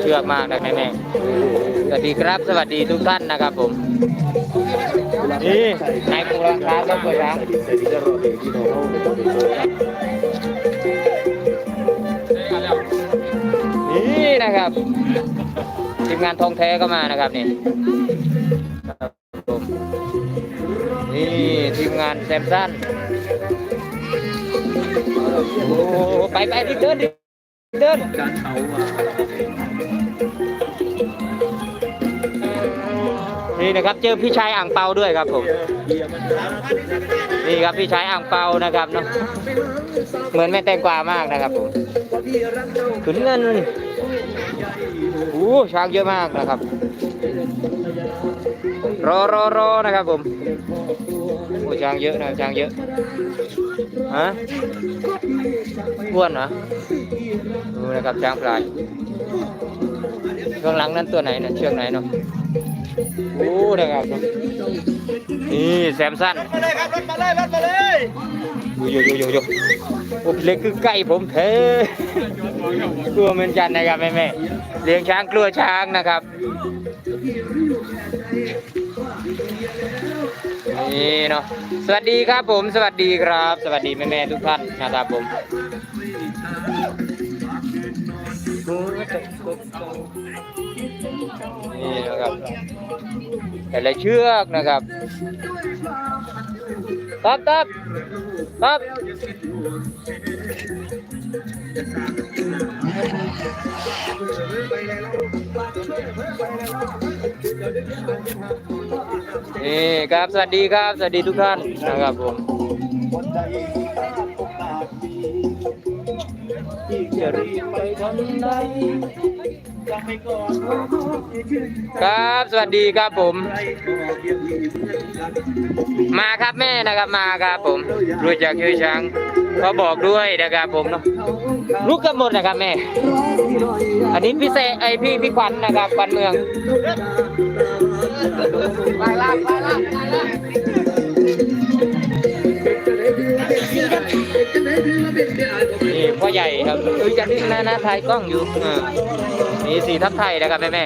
เชือกมากนะแม่แม่สวัสดีครับสวัสดีทุกท่านนะครับผมนี่นายปูรังคาครับเปิดร้านนี่นะครับทีมงานทองแท้ก็มานะครับนี่นี่ทีมงานแซมสันโอ้ไปไปดิเดินดิ เดินนี่นะครับเจอพี่ชายอ่างเปาด้วยครับผมนี่ครับพี่ชายอ่างเปานะครับเนาะเหมือนแม่แตงกวามากนะครับผมขุนเงินโอ้ช้างเยอะมากนะครับ รอรอรอนะครับผม โอ้ช้างเยอะนะช้างเยอะฮะอ้วนเหรอดูนะครับช้างพลายข้างหลังนั้นตัวไหนนะเชือกไหนเนาะโอ้นะครับนี่แซมสันมาเลยครับรถมาเลยรถมาเลยอยู่อยู่อยู่อยู่โอ้เล็กคือไก่ผมเทกลัวเหมือนกันนะครับแม่แม่เลี้ยงช้างกลัวช้างนะครับ นี่เนาะสวัสดีครับผม สวัสดีครับ สวัสดีแม่แม่ทุกท่านนะครับผมนี่นะครับแต่ละเชือกนะครับตับตับตับ นี่ครับสวัสดีครับ สวัสดีทุกท่านนะครับผมครับสวัสดีครับผม มาครับแม่นะครับมาครับผม รู้จักชื่อช้างก็บอกด้วยนะครับผมเนาะลูกกันหมดนะครับแม่ อันนี้พี่เซไอพี่พี่ควันนะครับควันเมือง ไปลากไปลากลากนี่พ่อใหญ่ครับเอ้ยจะนี่นะนะถ่ายกล้องอยู่เออนี่สีทับไทยนะครับแม่แม่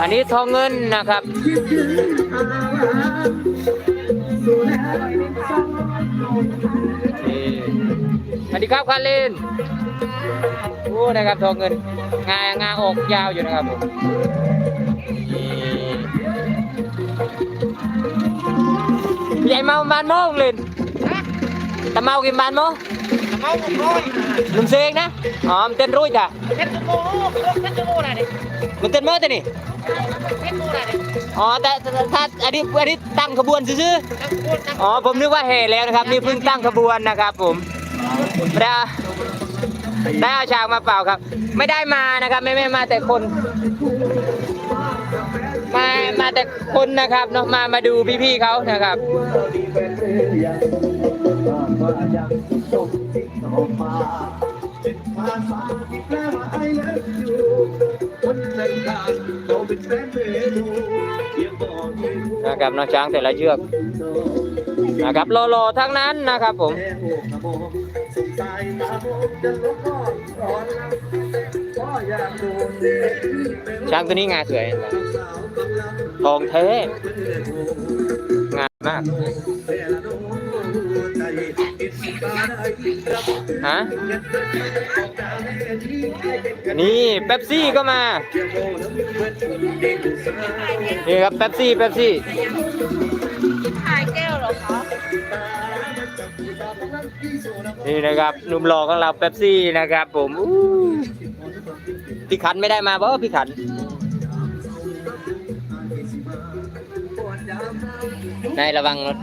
อันนี้ทองเงินนะครับนี่สวัสดีครับคารินโอ้นะครับทองเงินงางาออกยาวอยู่นะครับผม ใหญ่เมาบ้านโมงเลยตะเมากินบ้านโมเมาหมดเลยลุงเซงนะอ๋อมันเต้นรุ่ยจ้ะเพชรโมเพชรโมอะไรเนี่ยมันเต้นเมื่อต่นี่เพชรโมอะไรเนี่ยอ๋อแต่แต่ถ้าอันนี้อันนี้ตั้งขบวนซื่อๆอ๋อผมนึกว่าแห่แล้วนะครับ นี่เพิ่งตั้งขบวนนะครับผมได้ได้เอาฉากมาเปล่าครับ ไม่ได้มานะครับ ไม่ไม่มาแต่คน แต่คนนะครับเนาะมามาดูพี่ๆเขานะครับนะครับน้องช้างแต่ละเชือกนะครับโลๆทั้งนั้นนะครับผมช้างตัวนี้งาสวย ทองแท้ งามมาก ฮะ นี่เป๊ปซี่ก็มา นี่ครับเป๊ปซี่เป๊ปซี่ขายแก้วเหรอคะนี่นะครับหนุ่มหล่อของเราเป๊ปซี่นะครับ ผมอู้พี่ขันไม่ได้มาเพราะพี่ขัน นายระวังรถ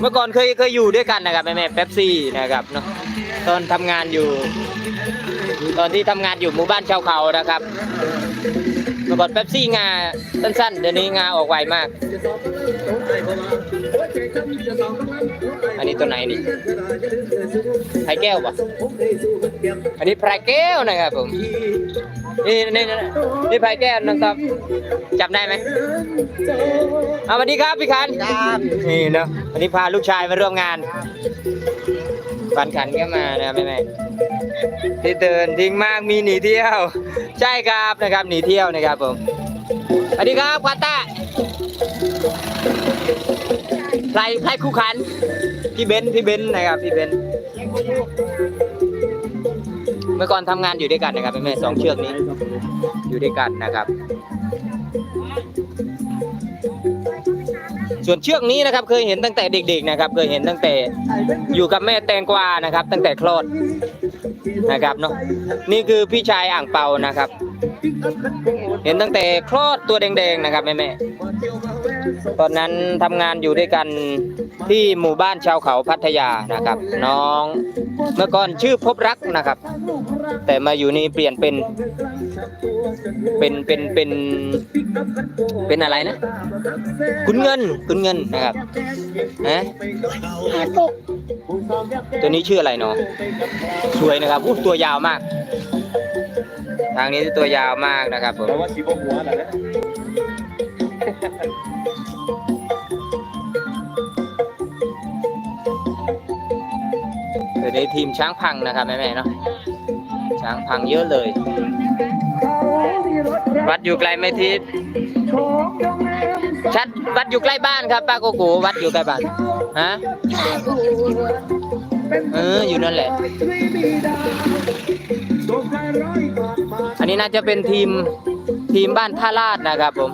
เมื่อก่อนเคยเคยอยู่ด้วยกันนะครับแม่แม่เป๊ปซี่นะครับเนาะตอนทำงานอยู่ ตอนที่ทำงานอยู่หมู่บ้านชาวเขานะครับ มื่อก่อนเป๊ปซี่งาสั้นๆ เดี๋ยวนี้งาออกไวมาก อันนี้ตัวไหนนี่ไผ่แก้วปะอันนี้ไผ่แก้วนะครับผมนี่นี่นี่ไผ่แก้วนะครับจับได้ไหมเอาสวัสดีครับพี่คันครับนี่เนาะวันนี้พาลูกชายมาร่วมงานไปันขันก็มานะครับแม่แม่ที่เตือนทิ้งมากมีหนีเที่ยว ใช่ครับนะครับหนีเที่ยวนะครับผมสวัสดีครับควาตาใครใครคู่ขันพี่เบนพี่เบนนะครับพี่เบนเมื่อก่อนทำงานอยู่ด้วยกันนะครับแม่แม่สองเชือกนี้ อยู่ด้วยกันนะครับ ส่วนเชือกนี้นะครับเคยเห็นตั้งแต่เด็ก ๆนะครับ เคยเห็นตั้งแต่อยู่กับแม่แตงกวานะครับ ตั้งแต่คลอดนะครับเนาะนี่คือพี่ชายอ่างเปานะครับ เห็นตั้งแต่คลอดตัวแดงๆนะครับแม่ๆ ตอนนั้นทำงานอยู่ด้วยกันที่หมู่บ้านชาวเขาพัทยานะครับ น้องเมื่อก่อนชื่อพบรักนะครับ แต่มาอยู่นี่เปลี่ยนเป็น เป็นเป็นเป็นเป็นอะไรนะคุณเงินคุณเงินนะครับนะตัวนี้ชื่ออะไรเนาะสวยนะครับอู้ตัวยาวมาก ทางนี้ตัวยาวมากนะครับผม แต่ว่าสีบหัวน่ะนะตัวนี้ทีมช้างพังนะครับแม่ๆเนาะช้างพังเยอะเลย วัดอยู่ไกลไหมทิศชัดวัดอยู่ใกล้บ้านครับป้าโกโก้วัดอยู่ใกล้บ้านฮะเอออยู่นั่นแหละ อันนี้น่าจะเป็นทีมทีมบ้านท่าลาดนะครับผม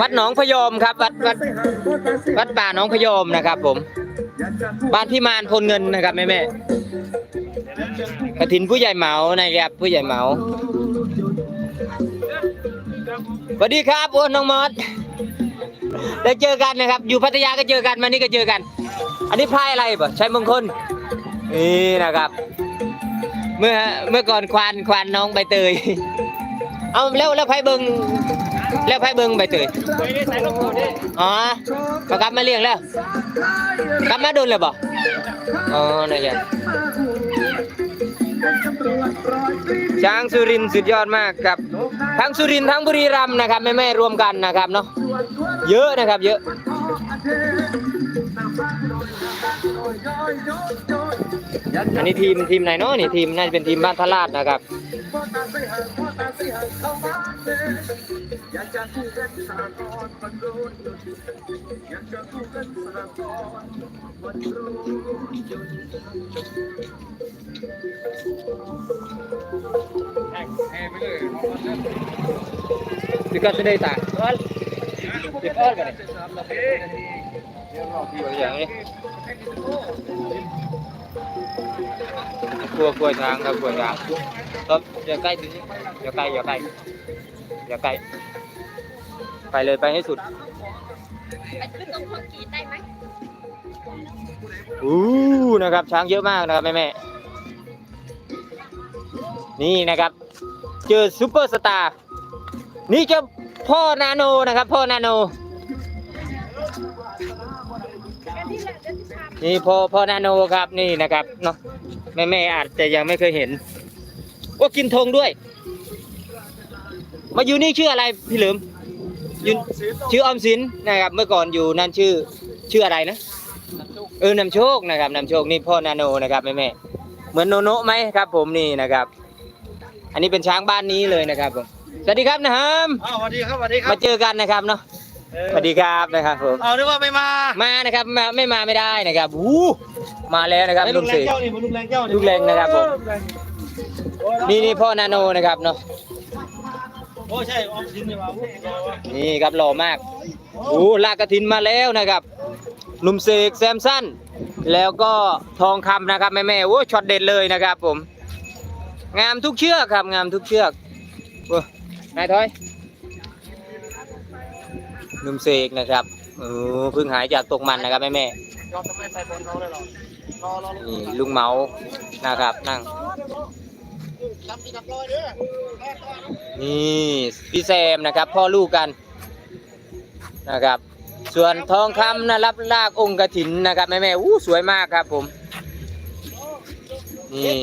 วัดหนองพยอมครับ วัดวัดวัดป่าหนองพยอมนะครับ ผม บ้านพี่มานพลเงินนะครับแม่แม่กระถินผู้ใหญ่เหมานะครับผู้ใหญ่เหมาสวัสดีครับโอ้น้องมอสได้เจอกันนะครับ อยู่พัทยาก็เจอกันมานี่ก็เจอกัน อันนี้พายอะไรบ่ใช้มงคลนี่นะครับ เมื่อเมื่อก่อนควานควานน้องใบเตย เอาแล้วแล้วไพเบิงแล้วไพเบิงใบเตยไปได้ใส่ลงตัวนี่อ๋อมากลับมาเลี้ยงแล้ว กลับมาโดนเลยบ่อ๋อนี่นจ้ะช้างสุรินสุดยอดมากครับทั้งสุรินทั้งบุรีรัมย์นะครับแม่แม่รวมกันนะครับเนาะเยอะนะครับ เยอะ อันนี้ทีมทีมไหนเนาะนี่ทีมน่าจะเป็นทีมบ้านทลาดนะครับแห่ไปเลย Because today ta. All. If all ka อย่างนี้ กลัวกลัวช้างครับกลัวช้างครับอย่าใกล้ถึงอย่าใกล้อย่าใกล้อย่าใกล้ไปเลยไปให้สุดไปขึ้นตรงหัวกีได้ไหมอู้นะครับ ช้างเยอะมากนะครับแม่แม่นี่นะครับ เจอซูเปอร์สตาร์นี่เจ้าพ่อนาโนนะครับ พ่อนาโน นี่พ่อพ่อนาโนครับนี่นะครับเนาะ แม่แม่ๆอาจจะยังไม่เคยเห็นว่ากินธงด้วย มาอยู่นี่ชื่ออะไรพี่เหลิมอยู่ชื่อออมสินนะครับ เมื่อก่อนอยู่นั่นชื่อชื่ออะไรนะเออนำโชคนะครับนำโชคนี่พ่อนาโนนะครับแม่แม่ๆเหมือนโนโนะไหมครับ ผมนี่นะครับ อันนี้เป็นช้างบ้านนี้เลยนะครับผมสวัสดีครับนะครับอ้าวสวัสดีครับสวัสดีครัมาบเจอกันนะครับเนาะสวัสดีครับนะครับผมเอานึกว่าไม่มามานะครับมาไม่มาไม่ได้นะครับอู้ มาแล้วนะครับไอ้ลุลูงกแรเสงกเจ้านี่มันลูกแรงเจ้านี่ลูกแรงนะครับผมนี่นี่พ่อนาโนนะครับเนาะโอ้ใช่ออมสินเนี่ยมาพูดรอวะนี่ครับหล่อมากอู้ลากกระถินมาแล้วนะครับหนุ่มเสกแซมสันแล้วก็ทองคำนะครับแม่แม่ๆโอ้ช็อตเด็ดเลยนะครับ ผม งามทุกเชือกครับ งามทุกเชือกโอ้นายทอยหนุ่มเสกนะครับโอ้เพิ่งหายจากตกมันนะครับแม่แม่ ๆยอมทำไมใส่บอลเขาเลยหรอรอรอนี่ลุงเมานะครับนั่ง จับที่จับลอยเด้อนี่พี่แซมนะครับ พ่อลูกกันนะครับ ส่วนทองคำนะรับลากองค์กระถินนะครับแม่แม่ๆอู้สวยมากครับผม นี่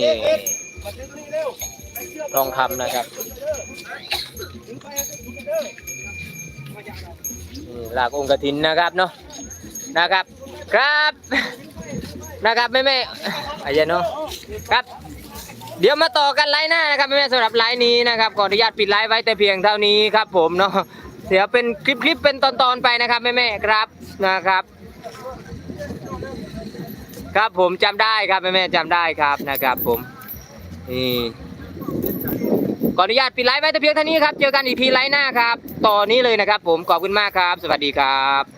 ทองคำนะครับนี่ลากองค์กฐินนะครับเนาะนะครับ ครับนะครับแม่แม่อายเนาะครับ เดี๋ยวมาต่อกันไลน์หน้านะครับแม่ๆสำหรับไลน์นี้นะครับขออนุญาตปิดไลน์ไว้แต่เพียงเท่านี้ครับ ผมเนาะเดี๋ยวเป็นคลิปๆเป็นตอนๆไปนะครับแม่ๆครับนะครับ ครับผมจำได้ครับแม่ๆจำได้ครับนะครับผมนี่ขออนุญาตปิดไลฟ์ไว้แต่เพียงเท่านี้ครับ เจอกันอีพีไลฟ์หน้าครับ ต่อนนี้เลยนะครับผม ขอบคุณมากครับ สวัสดีครับ